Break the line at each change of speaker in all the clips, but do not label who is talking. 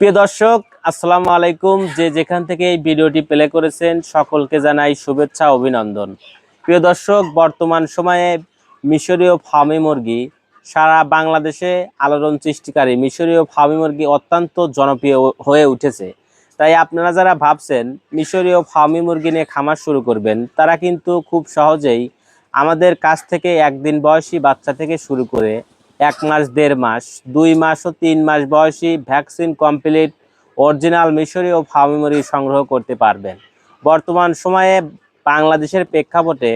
প্রিয় দর্শক, আসসালামু আলাইকুম। যে যেখান থেকে এই ভিডিওটি প্লে করেছেন, সকলকে জানাই শুভেচ্ছা, অভিনন্দন। প্রিয় দর্শক, বর্তমান সময়ে মিশরীয় ফার্মি মুরগি সারা বাংলাদেশে আলোড়ন সৃষ্টিকারী মিশরীয় ফার্মি মুরগি অত্যন্ত জনপ্রিয় হয়ে উঠেছে। তাই আপনারা যারা ভাবছেন মিশরীয় ফার্মি মুরগি নিয়ে খামার শুরু করবেন, তারা কিন্তু খুব সহজেই আমাদের কাছ থেকে একদিন বয়সী বাচ্চা থেকে শুরু করে এক মাস, দেড় মাস, দুই মাস ও তিন মাস বয়সী ভ্যাকসিন কমপ্লিট, অরিজিনাল মিশরীয় ফার্মি মুরগি সংগ্রহ করতে পারবেন। বর্তমান সময়ে বাংলাদেশের প্রেক্ষাপটে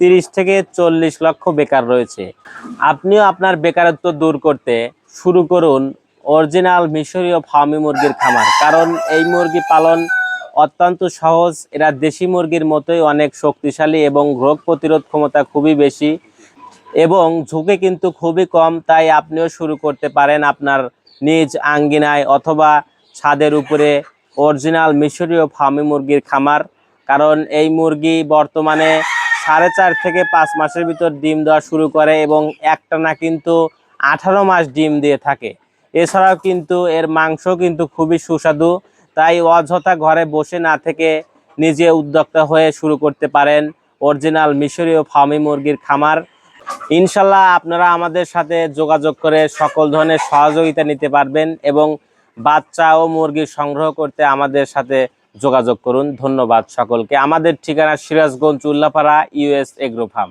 তিরিশ থেকে চল্লিশ লক্ষ বেকার রয়েছে। আপনিও আপনার বেকারত্ব দূর করতে শুরু করুন অরিজিনাল মিশরীয় ফার্মি মুরগির খামার, কারণ এই মুরগি পালন অত্যন্ত সহজ। এরা দেশি মুরগির মতোই অনেক শক্তিশালী এবং রোগ প্রতিরোধ ক্ষমতা খুবই বেশি। এবং ঝুঁকি কিন্তু খুবই কম, তাই আপনিও শুরু করতে পারেন আপনার নিজ আঙ্গিনায় অথবা ছাদের উপরে অরিজিনাল মিশরীয় ফার্মি মুরগির খামার। কারণ এই মুরগি বর্তমানে সাড়ে চার থেকে পাঁচ মাসের ভিতর ডিম দেওয়া শুরু করে এবং একটানা কিন্তু আঠারো মাস ডিম দিয়ে থাকে। এছাড়াও কিন্তু এর মাংস কিন্তু খুবই সুস্বাদু, তাই অযথা ঘরে বসে না থেকে নিজে উদ্যোক্তা হয়ে শুরু করতে পারেন অরিজিনাল মিশরীয় ফার্মি মুরগির খামার। ইনশাল্লাহ আপনারা আমাদের সাথে যোগাযোগ করে সকল ধরনের সহযোগিতা নিতে পারবেন এবং বাচ্চা ও মুরগি সংগ্রহ করতে আমাদের সাথে যোগাযোগ করুন। ধন্যবাদ সকলকে। আমাদের ঠিকানা Sirajganj Ullapara US agro farm